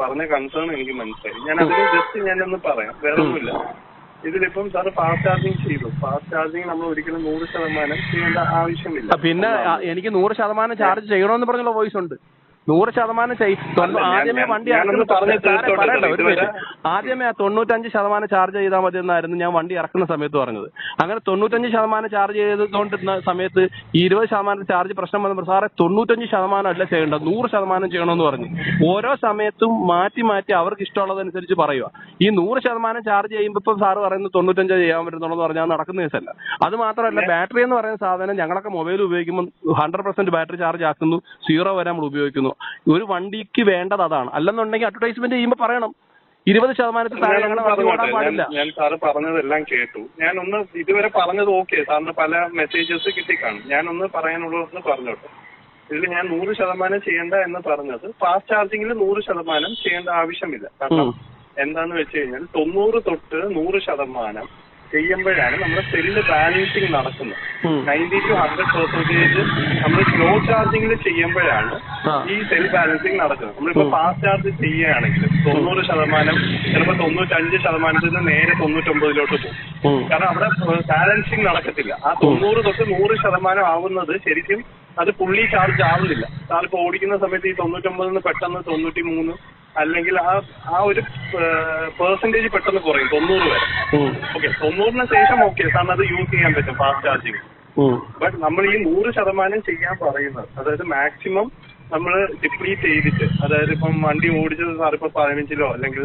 പറഞ്ഞ കൺസേൺ എനിക്ക് മനസ്സിലായി. ഞാൻ അതിന് ജസ്റ്റ് ഞാനൊന്ന് പറയാം. വേറെ ഒന്നുമില്ല ഇതിലിപ്പം സാറ് ഫാസ്റ്റ് ചാർജിങ് ചെയ്തു. ഫാസ്റ്റ് ചാർജിങ് നമ്മൾ ഒരിക്കലും നൂറ് ശതമാനം ചെയ്യേണ്ട ആവശ്യമില്ല. പിന്നെ എനിക്ക് നൂറ് ശതമാനം ചാർജ് ചെയ്യണമെന്ന് പറഞ്ഞുള്ള വോയിസ് ഉണ്ട്. നൂറ് ശതമാനം ആദ്യമേ വണ്ടി. ആദ്യമേ ആ തൊണ്ണൂറ്റഞ്ച് ശതമാനം ചാർജ് ചെയ്താൽ മതി എന്നായിരുന്നു ഞാൻ വണ്ടി ഇറക്കുന്ന സമയത്ത് പറഞ്ഞത്. അങ്ങനെ തൊണ്ണൂറ്റഞ്ച് ശതമാനം ചാർജ് ചെയ്തുകൊണ്ടിരുന്ന സമയത്ത് ഈ ഇരുപത് ശതമാനം ചാർജ് പ്രശ്നം വന്നപ്പോൾ സാറേ തൊണ്ണൂറ്റഞ്ച് ശതമാനം അല്ല ചെയ്യേണ്ടത് നൂറ് ശതമാനം ചെയ്യണമെന്ന് പറഞ്ഞു. ഓരോ സമയത്തും മാറ്റി മാറ്റി അവർക്ക് ഇഷ്ടമുള്ളതനുസരിച്ച് പറയുക ഈ നൂറ് ശതമാനം ചാർജ് ചെയ്യുമ്പോൾ ഇപ്പം സാറ് പറയുന്നത് തൊണ്ണൂറ്റഞ്ച് ചെയ്യാൻ പറ്റുന്നുള്ളൂ എന്ന് പറഞ്ഞാൽ നടക്കുന്ന കേസല്ല. അത് മാത്രമല്ല ബാറ്ററി എന്ന് പറയുന്ന സാധനം ഞങ്ങളൊക്കെ മൊബൈൽ ഉപയോഗിക്കുമ്പോൾ ഹൺഡ്രഡ് പെർസെന്റ് ബാറ്ററി ചാർജ് ആക്കുന്നു സീറോ വരെ നമ്മൾ ഉപയോഗിക്കുന്നു. ഒരു വണ്ടിക്ക് വേണ്ടത് അതാണ്. അല്ലെന്നുണ്ടെങ്കിൽ അഡ്വർടൈസ്മെന്റ് ചെയ്യുമ്പോൾ പറയണം. ഇരുപത് ശതമാനത്തിൽ താഴെ ഞാനൊന്ന് ഞങ്ങളുടെ വണ്ടി ഓടാൻ പാടില്ല. ഞാൻ- സാർ സാറ് പറഞ്ഞതെല്ലാം കേട്ടു. ഞാനൊന്ന് ഇതുവരെ പറഞ്ഞത് ഓക്കെ. സാറിന് പല മെസ്സേജസ് കിട്ടി കിട്ടിക്കാണും. ഞാനൊന്ന് പറയാനുള്ളതെന്ന് പറഞ്ഞോട്ടെ. ഇതിൽ ഞാൻ നൂറ് ശതമാനം ചെയ്യേണ്ട എന്ന് പറഞ്ഞത് ഫാസ്റ്റ് ചാർജിങ്ങിൽ നൂറ് ശതമാനം ചെയ്യേണ്ട ആവശ്യമില്ല. കാരണം. എന്താന്ന് വെച്ച് കഴിഞ്ഞാൽ തൊണ്ണൂറ് തൊട്ട് നൂറ് ശതമാനം ചെയ്യുമ്പോഴാണ് നമ്മുടെ സെല്ല് ബാലൻസിങ് നടക്കുന്നത്. നയന്റി ടു ഹൺഡ്രഡ് പെർസെന്റേജ് നമ്മൾ സ്ലോ ചാർജിങ്ങിൽ ചെയ്യുമ്പോഴാണ് ഈ സെൽ ബാലൻസിങ് നടക്കുന്നത്. നമ്മളിപ്പോ. ഫാസ്റ്റ് ചാർജ് ചെയ്യുകയാണെങ്കിൽ തൊണ്ണൂറ് ശതമാനം ചിലപ്പോൾ തൊണ്ണൂറ്റഞ്ച് ശതമാനത്തിൽ നിന്ന് നേരെ തൊണ്ണൂറ്റൊമ്പതിലോട്ട് പോകും. കാരണം അവിടെ ബാലൻസിങ് നടക്കത്തില്ല. ആ തൊണ്ണൂറ് തൊട്ട് നൂറ് ശതമാനം ആവുന്നത് ശരിക്കും അത് ഫുള്ളി ചാർജ് ആവുന്നില്ല. സാറിപ്പോ ഓടിക്കുന്ന സമയത്ത് ഈ തൊണ്ണൂറ്റൊമ്പതിൽ നിന്ന് പെട്ടെന്ന് തൊണ്ണൂറ്റി മൂന്ന് അല്ലെങ്കിൽ ആ ആ ഒരു പെർസെന്റേജ് പെട്ടെന്ന് കുറയും തൊണ്ണൂറ് വരെ. ഓക്കെ തൊണ്ണൂറിന് ശേഷം ഓക്കെ സാറിന് അത് യൂസ് ചെയ്യാൻ പറ്റും ഫാസ്റ്റ് ചാർജിങ്. ബട്ട് നമ്മൾ ഈ നൂറ് ശതമാനം ചെയ്യാൻ പറയുന്നത് അതായത് മാക്സിമം നമ്മൾ ഡിപ്ലീറ്റ് ചെയ്തിട്ട് അതായത് ഇപ്പം വണ്ടി ഓടിച്ചത് സാർ ഇപ്പൊ പതിനഞ്ചിലോ അല്ലെങ്കിൽ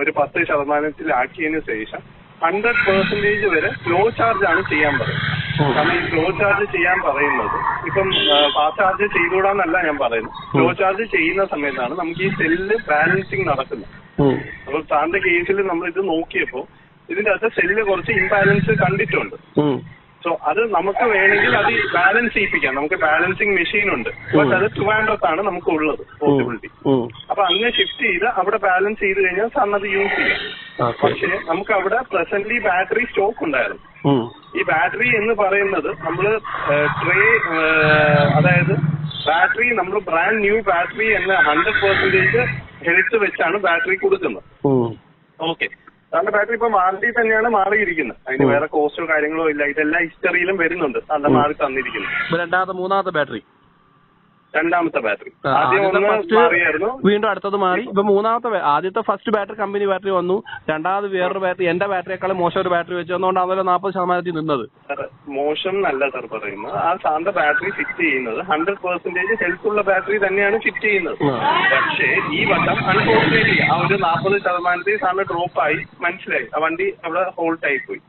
ഒരു പത്ത് ശതമാനത്തിലാക്കിയതിന് ശേഷം ഹൺഡ്രഡ് പെർസെന്റേജ് വരെ സ്ലോ ചാർജ് ആണ് ചെയ്യാൻ പറയുന്നത്. കാരണം ഈ സ്ലോ ചാർജ് ചെയ്യാൻ പറയുന്നത് ഇപ്പം ഫാസ്റ്റ് ചാർജ് ചെയ്തുകൂടാന്നല്ല ഞാൻ പറയുന്നത്. സ്ലോ ചാർജ് ചെയ്യുന്ന സമയത്താണ് നമുക്ക് ഈ സെല്ല് ബാലൻസിങ് നടക്കുന്നത്. അപ്പൊ താന്റെ സാറിന്റെ കേസിൽ നമ്മൾ ഇത് നോക്കിയപ്പോ ഇതിന്റെ അകത്ത് സെല്ല് കുറച്ച് ഇംബാലൻസ് കണ്ടിട്ടുണ്ട്. സോ അത് നമുക്ക് വേണമെങ്കിൽ അത് ബാലൻസ് ചെയ്യിപ്പിക്കാം. നമുക്ക് ബാലൻസിങ് മെഷീൻ ഉണ്ട്. പക്ഷെ അത് ട്രിവാൻഡ്രത്താണ് നമുക്ക് ഉള്ളത് പോസിബിലിറ്റി. അപ്പൊ അങ്ങനെ ഷിഫ്റ്റ് ചെയ്ത് അവിടെ ബാലൻസ് ചെയ്ത് കഴിഞ്ഞാൽ സാറിന് അത് യൂസ് ചെയ്യാം. പക്ഷേ നമുക്ക് അവിടെ പ്രസന്റ്ലി ബാറ്ററി സ്റ്റോക്ക് ഉണ്ടായിരുന്നു ഈ ബാറ്ററി എന്ന് പറയുന്നത് നമ്മൾ ട്രേ അതായത് ബാറ്ററി നമ്മൾ ബ്രാൻഡ് ന്യൂ ബാറ്ററി എന്ന ഹൺഡ്രഡ് പെർസെന്റേജ് ഹെൽത്ത് വെച്ചാണ് ബാറ്ററി കൊടുക്കുന്നത്. ഓക്കെ സാറിന്റെ ബാറ്ററി ഇപ്പൊ മാറി തന്നെയാണ് മാറിയിരിക്കുന്നത്. അതിന് വേറെ കോസ്റ്റോ കാര്യങ്ങളോ ഇല്ല. ഇതെല്ലാം ഹിസ്റ്ററിയിലും വരുന്നുണ്ട്. സാറിന്റെ മാറി തന്നിരിക്കുന്നത് ഇപ്പൊ രണ്ടാമത്തെ മൂന്നാമത്തെ ബാറ്ററി രണ്ടാമത്തെ ബാറ്ററി. ആദ്യം ആദ്യത്തെ ഒന്ന് ഫസ്റ്റ് മാറിയായിരുന്നു. വീണ്ടും അടുത്തത് മാറി. ഇപ്പൊ മൂന്നാമത്തെ ആദ്യത്തെ ഫസ്റ്റ് ബാറ്ററി കമ്പനി ബാറ്ററി വന്നു. രണ്ടാമത് വേറൊരു ബാറ്ററി എന്റെ ബാറ്ററിയേക്കാളും മോശം ഒരു ബാറ്ററി വെച്ചു. വന്നുകൊണ്ടാണല്ലോ നാൽപ്പത് ശതമാനത്തിൽ നിന്നത്. മോശം നല്ല സാർ പറയുന്നത്. ആ സാറിന്റെ ബാറ്ററി ഫിറ്റ് ചെയ്യുന്നത് ഹൺഡ്രഡ് പെർസെന്റേജ് ഹെൽത്ത് ഉള്ള ബാറ്ററി തന്നെയാണ് ഫിറ്റ് ചെയ്യുന്നത്. പക്ഷേ ഈ വട്ടം അൺഫോർച്ചുനേറ്റ്ലി ആ ഒരു നാൽപ്പത് ശതമാനത്തിൽ സാറിന് ഡ്രോപ്പ് ആയി. മനസ്സിലായി. ആ വണ്ടി അവിടെ ഹോൾട്ട് ആയി പോയി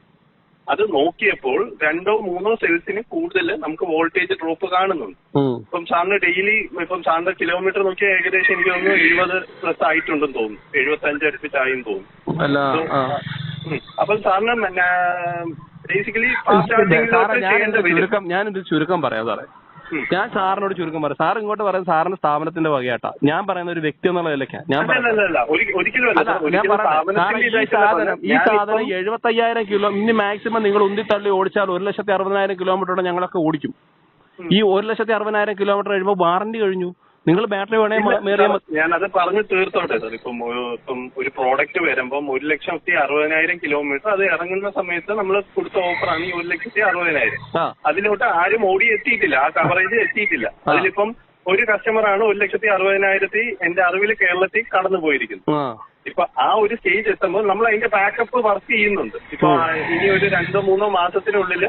അത് നോക്കിയപ്പോൾ രണ്ടോ മൂന്നോ സെൽസിന് കൂടുതൽ നമുക്ക് വോൾട്ടേജ് ഡ്രോപ്പ് കാണുന്നുണ്ട്. ഇപ്പം സാറിന് ഡെയിലി ഇപ്പം സാറിന്റെ കിലോമീറ്റർ നോക്കിയാൽ ഏകദേശം എനിക്ക് തോന്നുന്നു എഴുപത് പ്ലസ് ആയിട്ടുണ്ടെന്ന് തോന്നുന്നു എഴുപത്തി അഞ്ച് അടുപ്പിച്ചായും തോന്നുന്നു. അപ്പം സാറിന് ബേസിക്കലി ചുരുക്കം ഞാനൊരു ചുരുക്കം പറയാം സാറേ. ഞാൻ സാറിനോട് ചുരുക്കം പറയാം. സാർ ഇങ്ങോട്ട് പറയുന്നത് സാറിന്റെ സ്ഥാപനത്തിന്റെ വകയാട്ടാ. ഞാൻ പറയുന്ന ഒരു വ്യക്തി എന്നുള്ള നിലയ്ക്കാണ് ഞാൻ സ്ഥാപനത്തിന്റെ ഈ സാധനം എഴുപത്തി ഈ സാധനം എഴുപത്തയ്യായിരം കിലോ ഇനി മാക്സിമം നിങ്ങൾ ഉന്തിത്തള്ളി ഓടിച്ചാൽ ഒരു ലക്ഷത്തി അറുപതിനായിരം കിലോമീറ്ററോടെ ഞങ്ങളൊക്കെ ഓടിക്കും. ഈ ഒരു ലക്ഷത്തി അറുപതിനായിരം കിലോമീറ്റർ കഴിയുമ്പോൾ വാറന്റി കഴിഞ്ഞു. നിങ്ങൾ ബാറ്ററി വേണേ ഞാനത് പറഞ്ഞു തീർത്തോട്ടെ സാർ ഇപ്പം ഇപ്പം ഒരു പ്രോഡക്റ്റ് വരുമ്പം ഒരു ലക്ഷത്തി അറുപതിനായിരം കിലോമീറ്റർ അത് ഇറങ്ങുന്ന സമയത്ത് നമ്മൾ കൊടുത്ത ഓഫറാണ് ഈ ഒരു ലക്ഷത്തി അറുപതിനായിരം. അതിലോട്ട് ആരും ഓടി എത്തിയിട്ടില്ല. ആ കവറേജ് എത്തിയിട്ടില്ല. അതിലിപ്പം ഒരു കസ്റ്റമറാണ് ഒരു ലക്ഷത്തി അറുപതിനായിരത്തി എന്റെ അറിവിൽ കേരളത്തിൽ കടന്നു പോയിരിക്കുന്നത്. ആ. ഇപ്പൊ ആ ഒരു സ്റ്റേജ് എത്തുമ്പോൾ നമ്മൾ അതിന്റെ ബാക്കപ്പ് വർക്ക് ചെയ്യുന്നുണ്ട്. ഇപ്പൊ ഇനി ഒരു രണ്ടോ മൂന്നോ മാസത്തിനുള്ളിൽ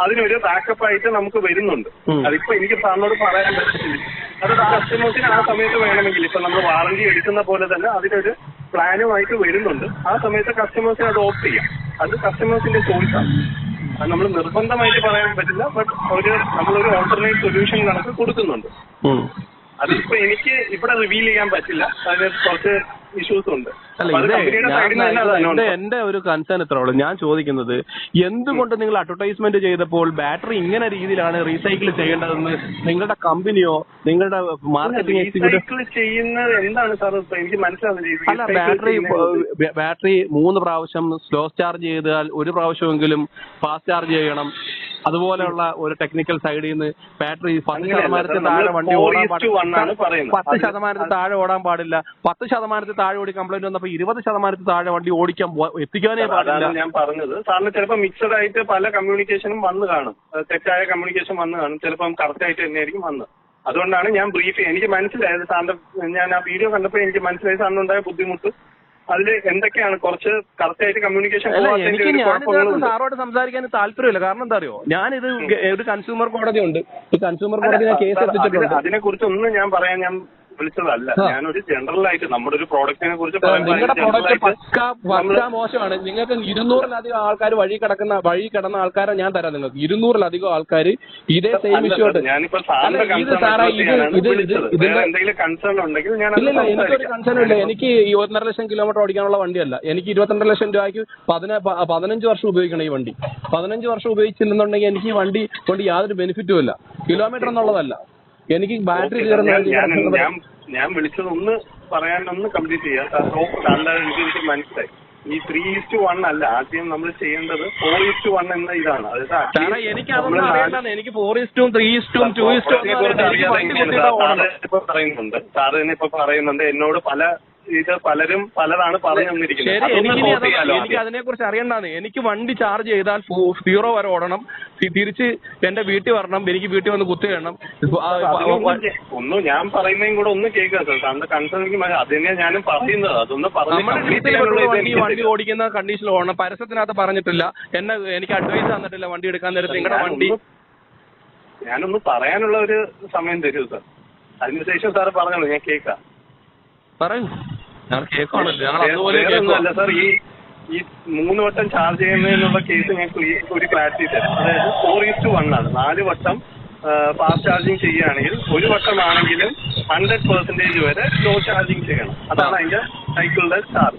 അതിനൊരു ബാക്കപ്പ് ആയിട്ട് നമുക്ക് വരുന്നുണ്ട്. അതിപ്പോ എനിക്ക് സാറിനോട് പറയാൻ പറ്റില്ല അത് കസ്റ്റമേഴ്സിന് ആ സമയത്ത് വേണമെങ്കിൽ. ഇപ്പൊ നമ്മൾ വാറണ്ടി എടുക്കുന്ന പോലെ തന്നെ അതിനൊരു പ്ലാനുമായിട്ട് വരുന്നുണ്ട്. ആ സമയത്ത് കസ്റ്റമേഴ്സിന് അത് ഓപ്റ്റ് ചെയ്യാം. അത് കസ്റ്റമേഴ്സിന്റെ ചോയ്സാണ് അത് നമ്മൾ നിർബന്ധമായിട്ട് പറയാൻ പറ്റില്ല ബട്ട് ഒരു നമ്മളൊരു ഓൾട്ടർനേറ്റ് സൊല്യൂഷൻ കണക്ക് കൊടുക്കുന്നുണ്ട്. അതിപ്പോ എനിക്ക് ഇവിടെ റിവീൽ ചെയ്യാൻ പറ്റില്ല. അതിന് കുറച്ച് ഇഷ്യൂസ് ഉണ്ട്. അല്ല എന്റെ ഒരു കൺസേൺ ഇത്രേ ഉള്ളൂ. ഞാൻ ചോദിക്കുന്നത് എന്തുകൊണ്ട് നിങ്ങൾ അഡ്വർടൈസ്മെന്റ് ചെയ്തപ്പോൾ ബാറ്ററി ഇങ്ങനെ രീതിയിലാണ് റീസൈക്കിൾ ചെയ്യേണ്ടതെന്ന് നിങ്ങളുടെ കമ്പനിയോ നിങ്ങളുടെ മാർക്കറ്റിംഗ് എക്സിക്യൂട്ടീവ് ചെയ്യുന്നത് എന്താണ് സാർ? എനിക്ക് മനസ്സിലാവുന്നില്ല. അല്ല ബാറ്ററി ബാറ്ററി മൂന്ന് പ്രാവശ്യം സ്ലോ ചാർജ് ചെയ്താൽ ഒരു പ്രാവശ്യമെങ്കിലും ഫാസ്റ്റ് ചാർജ് ചെയ്യണം. അതുപോലെയുള്ള ഒരു ടെക്നിക്കൽ സൈഡിൽ നിന്ന് ബാറ്ററി പത്ത് ശതമാനത്തിന് ശതമാനത്തിൽ താഴെ വണ്ടി ഓടാൻ പാടില്ല. പത്ത് ശതമാനത്തിന് ശതമാനത്തിൽ താഴെ ഓടാൻ പാടില്ല. പത്ത് ശതമാനത്തിന് താഴെ ഓടി കംപ്ലൈന്റ് വന്നപ്പോ ഇരുപത് ശതമാനത്തിൽ താഴെ വണ്ടി ഓടിക്കാൻ എത്തിക്കാനേ പാടില്ല. അതാണ് ഞാൻ പറഞ്ഞത്. സാറിന് ചിലപ്പോൾ മിക്സഡ് ആയിട്ട് പല കമ്മ്യൂണിക്കേഷനും വന്ന് കാണും. തെറ്റായ കമ്മ്യൂണിക്കേഷൻ വന്ന് കാണും. ചിലപ്പോൾ കറക്റ്റ് ആയിട്ട് തന്നെയായിരിക്കും വന്ന്. അതുകൊണ്ടാണ് ഞാൻ ബ്രീഫ് എനിക്ക് മനസ്സിലായത് സാറിന്റെ ഞാൻ ആ വീഡിയോ കണ്ടപ്പോൾ എനിക്ക് മനസ്സിലായി. സാറിനുണ്ടായ ബുദ്ധിമുട്ട്. അതിൽ എന്തൊക്കെയാണ്? കുറച്ച് കറക്റ്റ് ആയിട്ട് കമ്മ്യൂണിക്കേഷൻ എനിക്ക് സാറോട് സംസാരിക്കാൻ താല്പര്യമില്ല. കാരണം എന്താ അറിയോ? ഞാനിത് ഒരു കൺസ്യൂമർ കോടതി ഉണ്ട്. ഈ കൺസ്യൂമർ കോടതി ഞാൻ കേസ് എത്തിച്ചിട്ടുണ്ട്. അതിനെ കുറിച്ചൊന്നും ഞാൻ പറയാൻ ഞാൻ വിളിച്ചതല്ല. ഞാനൊരു ജനറൽ ആയിട്ട് നമ്മുടെ ഒരു പ്രോഡക്റ്റിനെ കുറിച്ച് നിങ്ങളുടെ പ്രോഡക്റ്റ് പക്ക പക്ക മോശമാണ്. നിങ്ങൾക്ക് ഇരുന്നൂറിലധികം ആൾക്കാർ വഴി കിടക്കുന്ന വഴി കിടന്ന ആൾക്കാരെ ഞാൻ തരാം നിങ്ങൾക്ക്. ഇരുന്നൂറിലധികം ആൾക്കാർ ഇതേ സെയിം ഇഷ്യൂ ആയിട്ട് ഇത് സാറേ, ഇത് ഇത് ഇത് ഇതിന്റെ- ഇല്ല എനിക്കൊരു കൺസേൺ ഇല്ല. എനിക്ക് ഒന്നര ലക്ഷം കിലോമീറ്റർ ഓടിക്കാനുള്ള വണ്ടിയല്ല. എനിക്ക് ഇരുപത്തിരണ്ട് ലക്ഷം രൂപയ്ക്ക് പതിന പതിനഞ്ച് വർഷം ഉപയോഗിക്കണം ഈ വണ്ടി. പതിനഞ്ച് വർഷം ഉപയോഗിച്ചില്ലെന്നുണ്ടെങ്കിൽ എനിക്ക് ഈ വണ്ടി കൊണ്ട് യാതൊരു ബെനിഫിറ്റും ഇല്ല. കിലോമീറ്റർ എന്നുള്ളതല്ല. എനിക്ക് ബാറ്ററി കയറുന്ന ഞാൻ- വിളിച്ചത് ഒന്ന് പറയാൻ ഒന്ന് കംപ്ലീറ്റ് ചെയ്യാം. സാറിന്റെ എനിക്ക് മനസ്സിലായി. ഈ ത്രീ ഈസ്റ്റ് വൺ അല്ല ആദ്യം നമ്മൾ ചെയ്യേണ്ടത് ഫോർ ഈസ്റ്റ് വൺ എന്ന ഇതാണ്. അതായത് എനിക്ക് അതൊന്നും അറിയണ്ടാണ് എനിക്ക് ഫോർ ഇസ്റ്റും ത്രീ ഇസ്റ്റും ടു ഇപ്പൊ പറയുന്നുണ്ട്. സാറ് തന്നെ ഇപ്പൊ പറയുന്നുണ്ട്. എന്നോട് പല ഇത് പലരും പലതാണ് പറഞ്ഞു തന്നിരിക്കുന്നത്. എനിക്ക്. അതിനെ കുറിച്ച് അറിയണ്ടാണ് എനിക്ക് വണ്ടി ചാർജ് ചെയ്താൽ സീറോ വരെ ഓടണം. തിരിച്ച് എന്റെ വീട്ടിൽ വരണം. എനിക്ക് വീട്ടിൽ വന്ന് കുത്തി വേണം ഒന്നും ഞാൻ പറയുന്നതും കൂടെ ഒന്ന് കേൾക്കുക സാർ സാറിന്റെ കൺസേൺ അതിനെ ഞാനും പറയുന്നത് അതൊന്ന് പറഞ്ഞ് വണ്ടി. ഓടിക്കുന്ന കണ്ടീഷനിൽ ഓടണം. പരസ്യത്തിനകത്ത് പറഞ്ഞിട്ടില്ല. എന്നെ എനിക്ക് അഡ്വൈസ് തന്നിട്ടില്ല വണ്ടി എടുക്കാൻ നേരത്തെ. നിങ്ങളുടെ വണ്ടി ഞാനൊന്ന് ഞാനൊന്ന് പറയാനുള്ള ഒരു സമയം തരൂ സാർ അതിനുശേഷം സാറ് പറഞ്ഞോളൂ ഞാൻ കേൾക്കാം. പറയൂ. ഞങ്ങൾ കേൾക്കണല്ലോ ഞങ്ങൾ അതുപോലെ ഒന്നുമല്ല സാർ ഈ ഈ മൂന്ന് വട്ടം ചാർജ് ചെയ്യുന്നതിനുള്ള കേസ് ഞാൻ ഒരു ക്ലാരിറ്റി തരാം. അതായത് ഫോർ ഈസ്റ്റ് വൺ ആണ്. നാല് വട്ടം ഫാസ്റ്റ് ചാർജിങ് ചെയ്യുകയാണെങ്കിൽ ഒരു വട്ടമാണെങ്കിലും ഹൺഡ്രഡ് പെർസെന്റേജ് വരെ സ്ലോ ചാർജിങ് ചെയ്യണം. അതാണ് അതിന്റെ സൈക്കിളിന്റെ ചാർജ്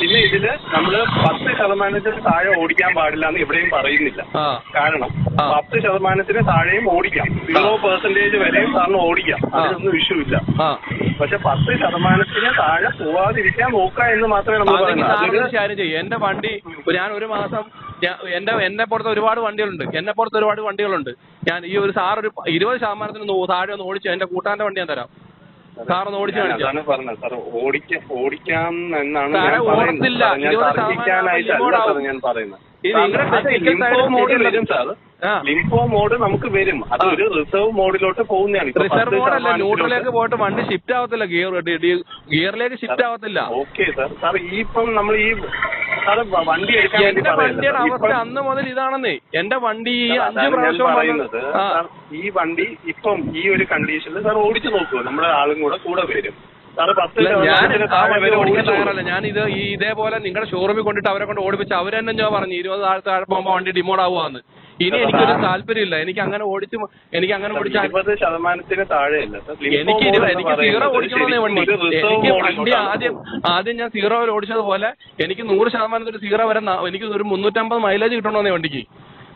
പിന്നെ ഇതിൽ നമ്മൾ പത്ത് ശതമാനത്തിന് താഴെ ഓടിക്കാൻ പാടില്ല എന്ന് എവിടെയും പറയുന്നില്ല. കാരണം. പത്ത് ശതമാനത്തിന് താഴെയും ഓടിക്കാം. സീറോ പെർസെന്റേജ് വരെയും സാറിന് ഓടിക്കാം. അതിനൊന്നും ഇഷ്യൂ ഇല്ല. പക്ഷെ പത്ത് ശതമാനത്തിന് താഴെ പോവാതിരിക്കാൻ നോക്കുക എന്ന് മാത്രമേ നമ്മൾ പറയുന്നത്. എന്റെ വണ്ടി ഞാൻ ഒരു മാസം എന്റെ എന്നെ പുറത്ത് ഒരുപാട് വണ്ടികളുണ്ട്. എന്നെ പുറത്ത് ഒരുപാട് വണ്ടികളുണ്ട്. ഞാൻ ഈ ഒരു സാർ ഒരു ഇരുപത് ശതമാനത്തിന് താഴെ ഒന്ന് ഓടിച്ചു എന്റെ കൂട്ടാന്റെ വണ്ടി ഞാൻ തരാം. സാർ ഒന്ന് ഓടിച്ചു അതാണ് പറഞ്ഞത് സാർ ഓടിക്കാം ഓടിക്കാം എന്നാണ് സാറേ, ഞാൻ പറയുന്നത് ഓടത്തില്ല. സാർ, ഞാൻ ഇരുപത് ശതമാനം തർക്കിക്കാനായിട്ടല്ല ഇങ്ങോട്ട് സാർ ആവും. ഞാൻ പറയുന്നത് ഈ നിങ്ങളുടെ സാർ, അത് technical ലിംഫോ മോഡ് ശരിയല്ല. വരും സാർ ആ. ലിംഫോ മോഡ് നമുക്ക് വരും അത്. ഒരു റിസർവ് മോഡിലോട്ട് പോകുന്നതാണ് ഇപ്പൊ പത്ത് ശതമാനത്തിലോട്ട് ന്യൂട്രലിലേക്ക് പോയിട്ട് വണ്ടി ഷിഫ്റ്റ് ആവത്തില്ല ഗിയർ ഗിയറിലേക്ക് ഷിഫ്റ്റ് ആവത്തില്ല ഓക്കെ സാർ സാർ ഈ ഇപ്പം നമ്മൾ ഈ വണ്ടി എടുക്കാൻ വേണ്ടി എന്റെ വണ്ടിയുടെ അവസ്ഥ അന്ന് മുതൽ ഇതാണെന്നേ. എന്റെ വണ്ടി ഈ അഞ്ച് അതാണ് ഞാൻ പ്രാവശ്യം പറയുന്നത്. വന്നത് ആ. സാർ, ഈ വണ്ടി ഇപ്പം ഈ ഒരു കണ്ടീഷനിൽ സാർ ഓടിച്ചു നോക്കൂ. നമ്മുടെ ആളും കൂടെ കൂടെ വരും. ഞാൻ ഞാൻ ഇത് ഈ ഇതേപോലെ നിങ്ങളുടെ ഷോറൂമിൽ കൊണ്ടിട്ട് അവരെ കൊണ്ട് ഓടിപ്പിച്ച് അവരെന്നെ ഞാൻ പറഞ്ഞു ഇരുപത് താഴെ താഴെ പോകുമ്പോൾ വണ്ടി ഡിമോഡ് ആവുകയെന്ന് ഇനി എനിക്കൊരു താല്പര്യമില്ല. എനിക്ക് അങ്ങനെ ഓടിച്ച് എനിക്ക് അങ്ങനെ ഓടിച്ചാൽ എനിക്ക് എനിക്ക് സീറോ ഓടിക്കണമെന്നേ വണ്ടി എനിക്ക് വണ്ടി ആദ്യം ആദ്യം ഞാൻ സീറോയിൽ ഓടിച്ചതുപോലെ എനിക്ക് നൂറ് ശതമാനത്തിന് സീറോ വരെ എനിക്ക് ഒരു മുന്നൂറ്റമ്പത് മൈലേജ് കിട്ടണമെന്നേ വണ്ടിക്ക്.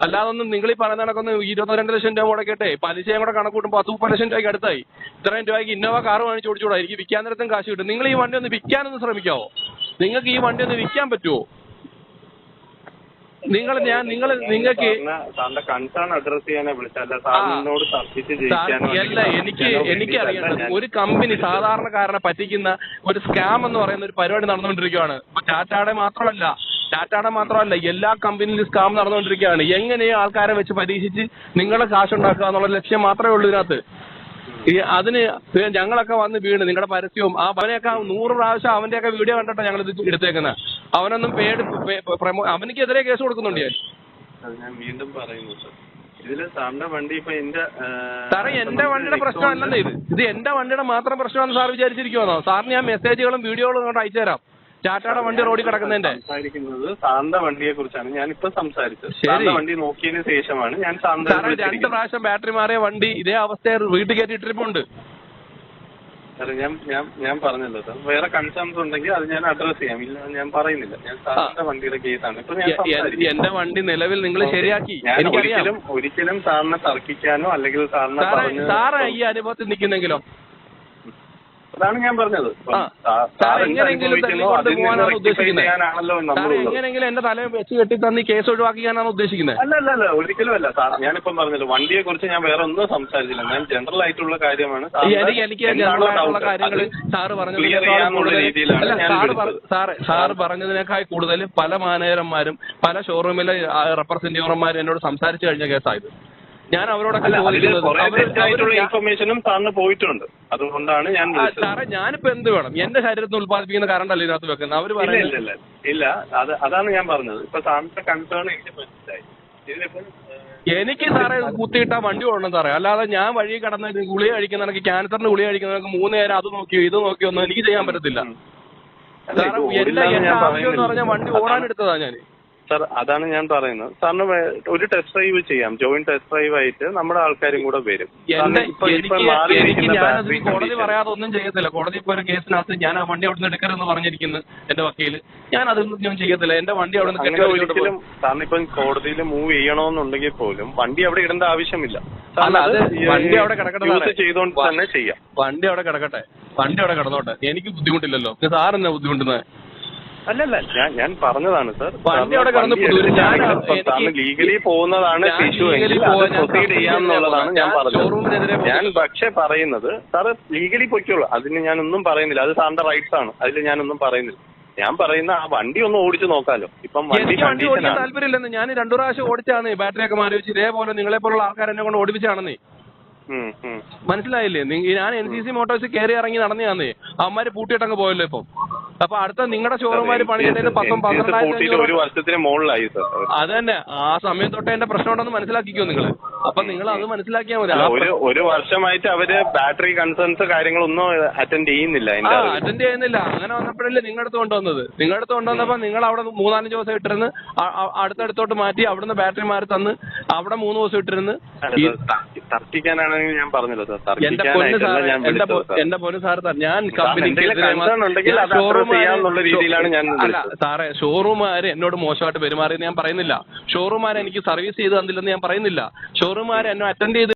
അല്ലാതൊന്നും നിങ്ങൾ ഈ പറയുന്ന കണക്കൊന്ന് ഇരുപത്തിരണ്ട് ലക്ഷം രൂപ മുടക്കട്ടെ പലിശയും കൂടെ കണക്ക് കൂട്ടുമ്പോൾ പത്ത് മുപ്പത് ലക്ഷം രൂപയ്ക്ക് അടുത്തായി. ഇത്രയും രൂപയ്ക്ക് ഇന്നോവ കാർ വാങ്ങിച്ച് ഓടിച്ചുകൂടാ എനിക്ക് വിൽക്കാൻ നേരത്തും കാശ് കിട്ടും. നിങ്ങൾ ഈ വണ്ടി ഒന്ന് വിൽക്കാനൊന്ന് ശ്രമിക്കാവോ? നിങ്ങൾക്ക് ഈ വണ്ടി ഒന്ന് വിൽക്കാൻ പറ്റുമോ നിങ്ങൾ ഞാൻ നിങ്ങൾ നിങ്ങൾക്ക് സാറിന് സാറിന്റെ കൺസേൺ അഡ്രസ് ചെയ്യാനാ വിളിച്ചല്ല സാറിനോട് അല്ല എനിക്ക് എനിക്ക് അറിയാം. അറിയേണ്ടത് ഒരു കമ്പനി സാധാരണക്കാരനെ പറ്റിക്കുന്ന ഒരു സ്കാം എന്ന് പറയുന്ന ഒരു പരിപാടി നടന്നുകൊണ്ടിരിക്കുകയാണ് ഇപ്പൊ ടാറ്റാടെ മാത്രമല്ല ടാറ്റാടെ മാത്രമല്ല എല്ലാ കമ്പനിയിലും സ്കാം നടന്നുകൊണ്ടിരിക്കുകയാണ്. എങ്ങനെയും ആൾക്കാരെ വെച്ച് പരീക്ഷിച്ച് നിങ്ങളെ കാശുണ്ടാക്കുക എന്നുള്ള ലക്ഷ്യം മാത്രമേ ഉള്ളൂ ഇതിനകത്ത്. ഈ അതിന് ഞങ്ങളൊക്കെ വന്ന് വീണ് നിങ്ങളുടെ പരസ്യവും ആ അവനെയൊക്കെ നൂറ് പ്രാവശ്യം അവന്റെയൊക്കെ വീഡിയോ കണ്ടിട്ടാണ് ഞങ്ങൾ ഇത് എടുത്തേക്കുന്നത് അവനൊന്നും പേടി അവനിക്കെതിരെ കേസ് കൊടുക്കുന്നുണ്ട് ഞാൻ. വീണ്ടും പറയുന്നു സാർ ഇതിൽ സാറിന്റെ വണ്ടി ഇപ്പൊ എന്റെ ആ, സാറേ എന്റെ വണ്ടിയുടെ പ്രശ്നമല്ലെന്നേ ഇത്. ഇത് എന്റെ വണ്ടിയുടെ മാത്രം പ്രശ്നമാണെന്ന് സാർ വിചാരിച്ചിരിക്കുവാണോ? സാറിന് ഞാൻ മെസ്സേജുകളും വീഡിയോകളും കൊണ്ട് അയച്ചു തരാം ടാറ്റയുടെ വണ്ടി റോഡിൽ കിടക്കുന്നതിന്റെ. സംസാരിക്കുന്നത് സാറിന്റെ വണ്ടിയെ കുറിച്ചാണ് ഞാനിപ്പോ സംസാരിച്ചത്. ശരി. സാറിന്റെ വണ്ടി നോക്കിയതിന് ശേഷമാണ് ഞാൻ സാറിന്റെ സാറേ രണ്ട് പ്രാവശ്യം ബാറ്ററി മാറിയ വണ്ടി ഇതേ അവസ്ഥയിൽ വീട്ടിൽ കയറ്റി ഇട്ടിരിപ്പുണ്ട് സാറേ ഞാൻ ഞാൻ ഞാൻ പറഞ്ഞല്ലോ സാർ. വേറെ കൺസേൺസ് ഉണ്ടെങ്കിൽ അത് ഞാൻ അഡ്രസ് ചെയ്യാം. ഇല്ല ഞാൻ പറയുന്നില്ല. ഞാൻ സാറിന്റെ വണ്ടിയുടെ കേസാണ്. ഇപ്പൊ ഞാൻ എ- എ- സംസാരിക്കും. എന്റെ വണ്ടി നിലവിൽ നിങ്ങൾ ശരിയാക്കി. ഞാൻ എനിക്കറിയാം. ഒരിക്കലും ഒരിക്കലും സാറിനെ തർക്കിക്കാനോ അല്ലെങ്കിൽ സാറിനെ സാറേ പറഞ്ഞ് സാറ് ഈ അനുഭവത്തിൽ നിൽക്കുന്നെങ്കിലോ? അതാണ് ഞാൻ പറഞ്ഞത്. സാർ എങ്ങനെയെങ്കിലും പോകാനാണ് ഉദ്ദേശിക്കുന്നത്. എങ്ങനെയെങ്കിലും എന്റെ തല വെച്ച് കെട്ടി തന്ന് കേസ് ഒഴിവാക്കിക്കാനാണ് ഉദ്ദേശിക്കുന്നത്. അല്ല അല്ല അല്ല ഒരിക്കലും അല്ല. സാർ ഞാനിപ്പം പറഞ്ഞല്ലോ വണ്ടിയെ കുറിച്ച് ഞാൻ വേറെ ഒന്നും സംസാരിച്ചില്ല. ഞാൻ ജനറൽ ആയിട്ടുള്ള കാര്യമാണ്. എനിക്ക് എനിക്ക് ജനറൽ ആയിട്ടുള്ള? കാര്യങ്ങൾ സാറ് പറഞ്ഞതിനേക്കാൾ സാറ് സാറ് പറഞ്ഞതിനേക്കാൾ കൂടുതൽ പല മാനേജർമാരും പല ഷോറൂമിലെ റെപ്രസെന്റേറ്റീവർമാരും എന്നോട് സംസാരിച്ചു കഴിഞ്ഞ കേസായത് ഞാൻ അവരോടൊക്കെ ചോദിക്കുന്നത് ഇൻഫർമേഷനും സാറിന് പോയിട്ടുണ്ട്. അതുകൊണ്ടാണ് ഞാൻ സാറേ ഞാനിപ്പോ എന്ത് വേണം? എന്റെ ശരീരത്തിന് ഉത്പാദിപ്പിക്കുന്ന കറണ്ട് അല്ലേ ഇതിനകത്ത് വെക്കുന്നത്? അവർ പറയുന്നത് ഇല്ല ഇല്ല അത് അതാണ് ഞാൻ പറഞ്ഞത്. ഇപ്പൊ സാറിന്റെ കൺസേൺ എനിക്ക് മനസ്സിലായി. എനിക്ക് സാറേ കുത്തിയിട്ടാ വണ്ടി ഓടണം സാറേ. അല്ലാതെ ഞാൻ വഴി കടന്ന് ഗുളിക കഴിക്കുന്നവർക്ക് ക്യാൻസറിന് ഗുളിക കഴിക്കുന്നവർക്ക് മൂന്ന് നേരം അത് നോക്കിയോ ഇത് നോക്കിയോ ഒന്നും എനിക്ക് ചെയ്യാൻ പറ്റത്തില്ല. സാറേ ഇത് എന്റെ ആവശ്യം എന്ന് പറഞ്ഞാൽ വണ്ടി ഓടാൻ എടുത്തതാ ഞാൻ സാർ അതാണ് ഞാൻ പറയുന്നത്. സാറിന് ഒരു ടെസ്റ്റ് ഡ്രൈവ് ചെയ്യാം. ജോയിന്റ് ടെസ്റ്റ് ഡ്രൈവ് ആയിട്ട് നമ്മുടെ ആൾക്കാരും കൂടെ വരും. കോടതി. പറയാതെ ഒന്നും ചെയ്യത്തില്ല. കോടതി ഇപ്പൊ ഒരു കേസിനകത്ത് ഞാൻ ആ വണ്ടി അവിടുന്ന് എടുക്കരുതെന്ന് പറഞ്ഞിരിക്കുന്നു എന്റെ വക്കീൽ. ഞാൻ അതൊന്നും ഞാൻ ചെയ്യത്തില്ല. എന്റെ വണ്ടി അവിടെ നിന്ന് ഒരിക്കലും സാറിന് ഇപ്പം കോടതിയിൽ മൂവ് ചെയ്യണമെന്നുണ്ടെങ്കിൽ പോലും വണ്ടി അവിടെ ഇടേണ്ട ആവശ്യമില്ല. അത് വണ്ടി അവിടെ കിടക്കട്ടെ തന്നെ ചെയ്യാം. വണ്ടി അവിടെ കിടക്കട്ടെ. വണ്ടി അവിടെ കിടന്നോട്ടെ. എനിക്ക് ബുദ്ധിമുട്ടില്ലല്ലോ. സാറിന് ബുദ്ധിമുട്ടുന്നത്. അല്ലല്ല ഞാൻ ഞാൻ പറഞ്ഞതാണ് സാർ വണ്ടി അവിടെ കിടന്ന് പുതൂര്. ലീഗലി പോകുന്നതാണ് ഞാൻ ഇഷ്യൂ എങ്കിൽ പ്രൊസീഡ് ചെയ്യാന്നുള്ളതാണ് ഞാൻ പറഞ്ഞത്. ഞാൻ പക്ഷേ പറയുന്നത് സാറ് ലീഗലി പൊയ്ക്കോളൂ. അതിന് ഞാനൊന്നും പറയുന്നില്ല. അത് സാറിന്റെ റൈറ്റ്സ് ആണ്. അതിൽ ഞാനൊന്നും പറയുന്നില്ല. ഞാൻ പറയുന്ന ആ വണ്ടി ഒന്ന് ഓടിച്ചു നോക്കാലോ. ഇപ്പം വണ്ടി ഓടിക്കാൻ താല്പര്യമില്ലെന്ന് ഞാൻ രണ്ടു പ്രാവശ്യം ഓടിച്ചാണ് ബാറ്ററി ഒക്കെ മാറി വെച്ച് ഇതേപോലെ നിങ്ങളെ പോലുള്ള ആൾക്കാർ എന്നെ കൊണ്ട് ഓടിപ്പിച്ചാണെന്നേ. മനസ്സിലായില്ലേ? ഞാൻ എൻ സി സി മോട്ടോഴ്സ് കയറി ഇറങ്ങി നടന്നതാന്നേ അവന്മാര് പൂട്ടിയിട്ടങ്ങ് പോയല്ലോ ഇപ്പം. അപ്പൊ അടുത്ത നിങ്ങളുടെ ഷോറൂമാര് പണിയുന്നതിന് പത്തും പന്ത്രണ്ടായിരത്തി ഒരു വർഷത്തിന് മുകളിലായി സാർ അത് തന്നെ ആ സമയം തൊട്ടേ എന്റെ പ്രശ്നം ഉണ്ടെന്ന് മനസ്സിലാക്കിക്കോ നിങ്ങൾ അപ്പൊ നിങ്ങൾ അത് മനസ്സിലാക്കിയാൽ മതി. ഒരു വർഷമായിട്ട് അവർ ബാറ്ററി കൺസേൺസ് കാര്യങ്ങളൊന്നും അറ്റൻഡ് ചെയ്യുന്നില്ല അറ്റൻഡ് ചെയ്യുന്നില്ല. അങ്ങനെ വന്നപ്പോഴല്ലേ നിങ്ങളുടെ അടുത്ത് കൊണ്ടുവന്നത്. നിങ്ങളുടെ അടുത്ത് കൊണ്ടുവന്നപ്പോ നിങ്ങൾ അവിടെ മൂന്നാലഞ്ച് ദിവസം ഇട്ടിരുന്ന് അടുത്തടുത്തോട്ട് മാറ്റി അവിടുന്ന് ബാറ്ററി മാറി തന്ന് അവിടെ മൂന്ന് ദിവസം ഇട്ടിരുന്ന് തർക്കിക്കാനാണെങ്കിൽ ഞാൻ പറഞ്ഞല്ലോ സാർ എന്റെ പൊന്ന് സാർ. എന്റെ പൊന്ന് സാർ ഞാൻ കമ്പനി ചെയ്യാന്നുള്ള രീതിയിലാണ് ഞാൻ അല്ല സാറേ ഷോറൂമുകാര് എന്നോട് മോശമായിട്ട് പെരുമാറിയെന്ന് ഞാൻ പറയുന്നില്ല. ഷോറൂമുകാർ എനിക്ക് സർവീസ് ചെയ്ത് തന്നില്ലെന്ന് ഞാൻ പറയുന്നില്ല. ഷോറൂമുകാർ എന്നെ അറ്റൻഡ് ചെയ്ത്